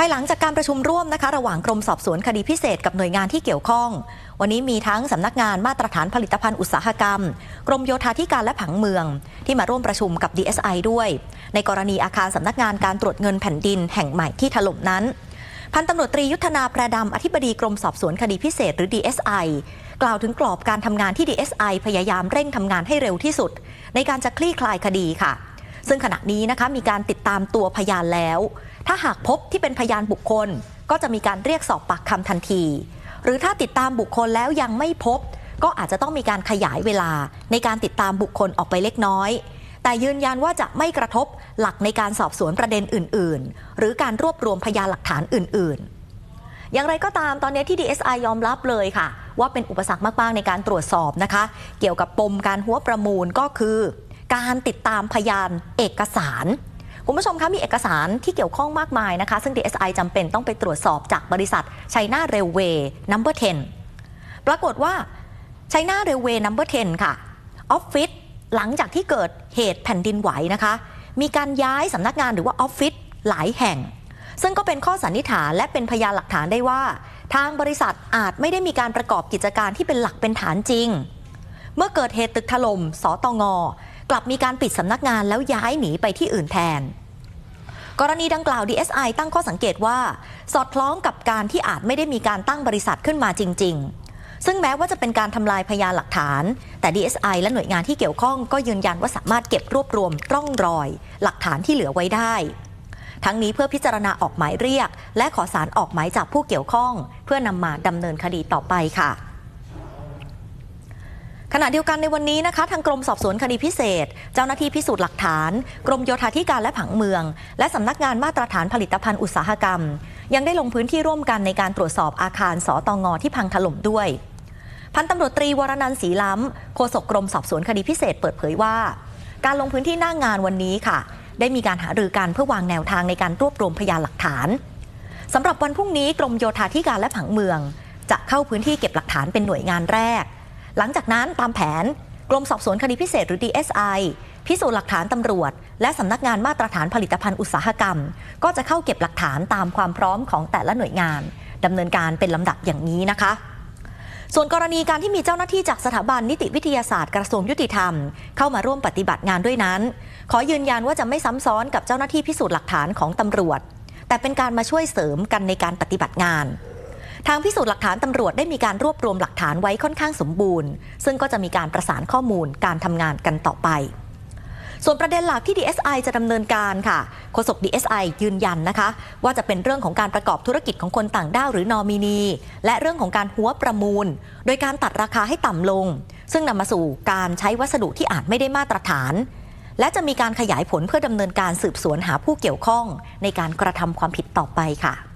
ภายหลังจากการประชุมร่วมนะคะระหว่างกรมสอบสวนคดีพิเศษกับหน่วยงานที่เกี่ยวข้อง วันนี้มีทั้งสำนักงานมาตรฐานผลิตภัณฑ์อุตสาหกรรม กรมโยธาธิการและผังเมือง ที่มาร่วมประชุมกับ DSI ด้วย ในกรณีอาคารสำนักงานการตรวจเงินแผ่นดินแห่งใหม่ที่ถล่มนั้นพันตำรวจตรียุทธนาประดำอธิบดีกรมสอบสวนคดีพิเศษหรือ DSI กล่าวถึงกรอบการทำงานที่ DSI พยายามเร่งทำงานให้เร็วที่สุด ในการจะคลี่คลายคดีค่ะ ซึ่งขณะนี้นะคะมีการติดตามตัวพยานแล้ว ถ้าหากพบที่เป็นพยานบุคคล ก็จะมีการเรียกสอบปากคำทันที หรือถ้าติดตามบุคคลแล้วยังไม่พบ ก็อาจจะต้องมีการขยายเวลา ในการติดตามบุคคลออกไปเล็กน้อย แต่ยืนยันว่าจะไม่กระทบหลักในการสอบสวนประเด็นอื่น ๆ หรือการรวบรวมพยานหลักฐานอื่น ๆอย่างไรก็ตามตอนนี้ที่ DSI ยอมรับเลยค่ะ ว่าเป็นอุปสรรคมาก ๆ ในการตรวจสอบนะคะ เกี่ยวกับปมการหัวประมูลก็คือ การติดตามพยานเอกสารคุณผู้ชมคะมีเอกสารที่เกี่ยวข้องมากมายนะคะ ซึ่ง DSI จำเป็นต้องไปตรวจสอบจากบริษัทไชน่าเรลเวย์นัมเบอร์10ปรากฏว่าไชน่าเรลเวย์นัมเบอร์10ค่ะออฟฟิศหลังจากที่เกิดเหตุแผ่นดินไหวนะคะ มีการย้ายสำนักงานหรือว่าออฟฟิศหลายแห่ง ซึ่งก็เป็นข้อสันนิษฐานและเป็นพยานหลักฐานได้ว่า ทางบริษัทอาจไม่ได้มีการประกอบกิจการที่เป็นหลักเป็นฐานจริง เมื่อเกิดเหตุตึกถล่มสตง กลับมีการปิดสำนักงานแล้วย้ายหนีไปที่อื่นแทน กรณีดังกล่าว DSI ตั้งข้อสังเกตว่า สอดคล้องกับการที่อาจไม่ได้มีการตั้งบริษัทขึ้นมาจริง ๆ ซึ่งแม้ว่าจะเป็นการทำลายพยานหลักฐาน แต่ DSI และหน่วยงานที่เกี่ยวข้องก็ยืนยันว่าสามารถเก็บรวบรวมร่องรอย หลักฐานที่เหลือไว้ได้ทั้งนี้เพื่อพิจารณาออกหมายเรียก และขอสารออกหมายจับผู้เกี่ยวข้อง เพื่อนำมาดำเนินคดีต่อไปค่ะ ขณะเดียวกันในวันนี้นะคะ ทางกรมสอบสวนคดีพิเศษ เจ้าหน้าที่พิสูจน์หลักฐาน กรมโยธาธิการและผังเมือง และสำนักงานมาตรฐานผลิตภัณฑ์อุตสาหกรรม ยังได้ลงพื้นที่ร่วมกันในการตรวจสอบอาคารสอตงงที่พังถล่มด้วย พันตำรวจตรีวรนันท์ศรีล้ำโฆษกกรมสอบสวนคดีพิเศษเปิดเผยว่า การลงพื้นที่หน้างงานวันนี้ค่ะ ได้มีการหารือกันเพื่อวางแนวทางในการรวบรวมพยานหลักฐานสำหรับวันพรุ่งนี้กรมโยธาธิการและผังเมือง จะเข้าพื้นที่เก็บหลักฐานเป็นหน่วยงานแรก หลังจากนั้นตามแผนกรมสอบสวนคดีพิเศษหรือ DSI พิสูจน์หลักฐานตำรวจ และสำนักงานมาตรฐานผลิตภัณฑ์อุตสาหกรรม ก็จะเข้าเก็บหลักฐานตามความพร้อมของแต่ละหน่วยงานดำเนินการเป็นลำดับอย่างนี้นะคะ ส่วนกรณีการที่มีเจ้าหน้าที่จากสถาบันนิติวิทยาศาสตร์กระทรวงยุติธรรม เข้ามาร่วมปฏิบัติงานด้วยนั้น ขอยืนยันว่าจะไม่ซ้ำซ้อนกับเจ้าหน้าที่พิสูจน์หลักฐานของตำรวจ แต่เป็นการมาช่วยเสริมกันในการปฏิบัติงาน ทางพิสูจน์หลักฐานตำรวจได้มีการรวบรวมหลักฐานไว้ค่อนข้างสมบูรณ์ ซึ่งก็จะมีการประสานข้อมูลการทำงานกันต่อไป ส่วนประเด็นหลักที่ DSI จะดำเนินการค่ะโฆษก DSI ยืนยันนะคะ ว่าจะเป็นเรื่องของการประกอบธุรกิจของคนต่างด้าวหรือนอมินี และเรื่องของการหัวประมูล โดยการตัดราคาให้ต่ำลง ซึ่งนำมาสู่การใช้วัสดุที่อาจไม่ได้มาตรฐานและจะมีการขยายผลเพื่อดำเนินการสืบสวนหาผู้เกี่ยวข้องในการกระทำความผิดต่อไปค่ะ